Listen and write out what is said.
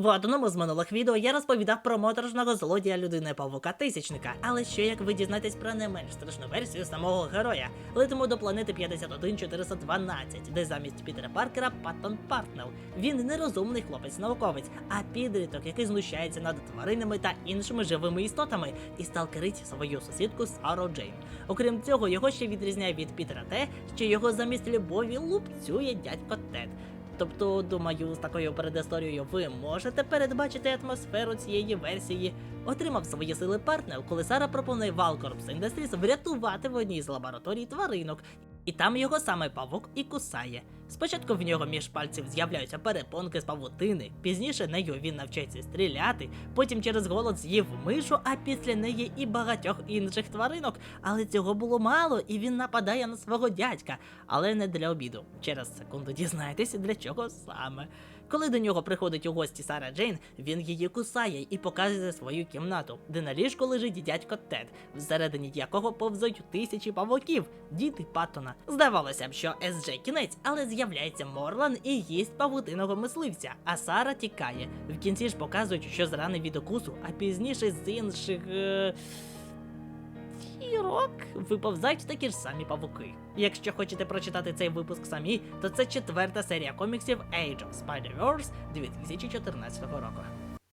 В одному з минулих відео я розповідав про моторошного злодія людини павука тисячника, але що як ви дізнаєтесь про не менш страшну версію самого героя, летимо до планети 51412, де замість Пітера Паркера Паттон Партнел. Він нерозумний хлопець-науковець, а підліток, який знущається над тваринами та іншими живими істотами, і сталкерить свою сусідку Сару Джейн. Окрім цього, його ще відрізняє від Пітера те, що його замість любові лупцює дядько Тед. Тобто, думаю, з такою передісторією ви можете передбачити атмосферу цієї версії. Отримав свої сили партнер, коли Сара пропонує Valcorps Industries врятувати в одній з лабораторій тваринок, і там його саме павук і кусає. Спочатку в нього між пальців з'являються перепонки з павутини, пізніше нею він навчається стріляти, потім через голод з'їв мишу, а після неї і багатьох інших тваринок. Але цього було мало, і він нападає на свого дядька, але не для обіду. Через секунду дізнаєтеся, для чого саме. Коли до нього приходить у гості Сара Джейн, він її кусає і показує свою кімнату, де на ліжку лежить дядько Тед, всередині якого повзуть тисячі павуків, діти Паттона. Здавалося б, що СДЖ кінець, але з'являється Морлан і їсть павутиного мисливця, а Сара тікає. В кінці ж показують, що зрани від укусу, а пізніше з інших. Е... Зірок виповзають такі ж самі павуки. Якщо хочете прочитати цей випуск самі, то це четверта серія коміксів Age of Spider-Verse 2014 року.